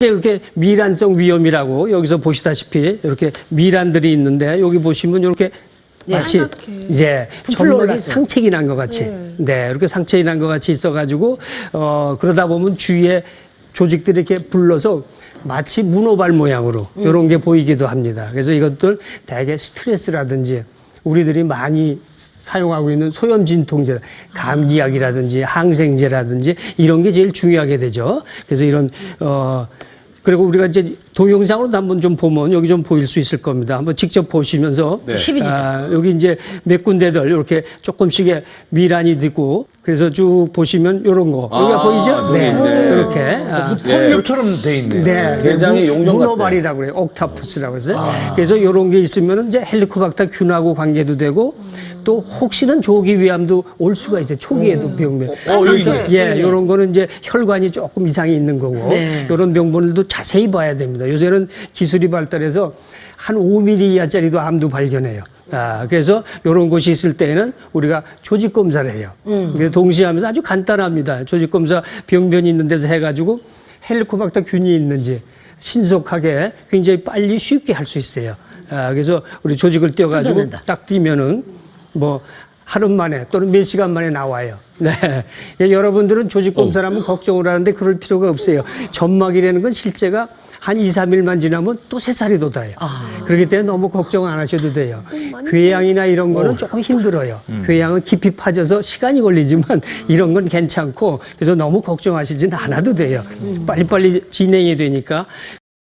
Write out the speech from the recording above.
이렇게 미란성 위험이라고 여기서 보시다시피 이렇게 미란들이 있는데 여기 보시면 이렇게 마치 빨갛게. 예 점막이. 상책이 난 것 같이 네. 이렇게 상책이 난 것 같이 있어가지고 어 그러다 보면 주위에 조직들이 이렇게 불러서 마치 문어발 모양으로 음. 이런 게 보이기도 합니다. 그래서 이것들 대개 스트레스라든지 우리들이 많이 사용하고 있는 소염 진통제, 감기약이라든지 항생제라든지 이런 게 제일 중요하게 되죠. 그래서 이런 어 그리고 우리가 이제 동영상으로도 한번 좀 보면 여기 좀 보일 수 있을 겁니다. 한번 직접 보시면서 네. 아, 여기 이제 몇 군데들 이렇게 조금씩의 미란이 있고 그래서 쭉 보시면 이런 거 여기가 아, 보이죠? 네, 있네. 이렇게 아, 폴류처럼 돼 있네요. 네, 게장의 용종. 문어발이라고 그래요. 옥타푸스라고 해서. 그래서 이런 게 있으면 이제 헬리코박터 균하고 관계도 되고 또 혹시는 조기 위암도 올 수가 있어요. 초기에도 병변. 어, 여기 그래서 있네. 예, 이런 거는 이제 혈관이 조금 이상이 있는 거고 네. 이런 병본들도 자세히 봐야 됩니다. 요새는 기술이 발달해서 한 5mm 이하짜리도 암도 발견해요. 아, 그래서 이런 곳이 있을 때에는 우리가 조직 검사를 해요. 그래서 동시에 하면서 아주 간단합니다. 조직 검사 병변이 있는 데서 해가지고 헬리코박터 균이 있는지 신속하게 굉장히 빨리 쉽게 할 수 있어요. 아, 그래서 우리 조직을 띄워가지고 뜯어낸다. 딱 띄면은 뭐 하루 만에 또는 몇 시간 만에 나와요. 네. 예, 여러분들은 조직 검사를 하면 걱정을 하는데 그럴 필요가 없어요. 점막이라는 건 실제가 한 2, 3일만 지나면 또 새살이 돋아요. 그렇기 때문에 너무 걱정 안 하셔도 돼요. 궤양이나 이런 거는 조금 힘들어요. 궤양은 깊이 파져서 시간이 걸리지만 이런 건 괜찮고 그래서 너무 걱정하시진 않아도 돼요. 빨리빨리 진행이 되니까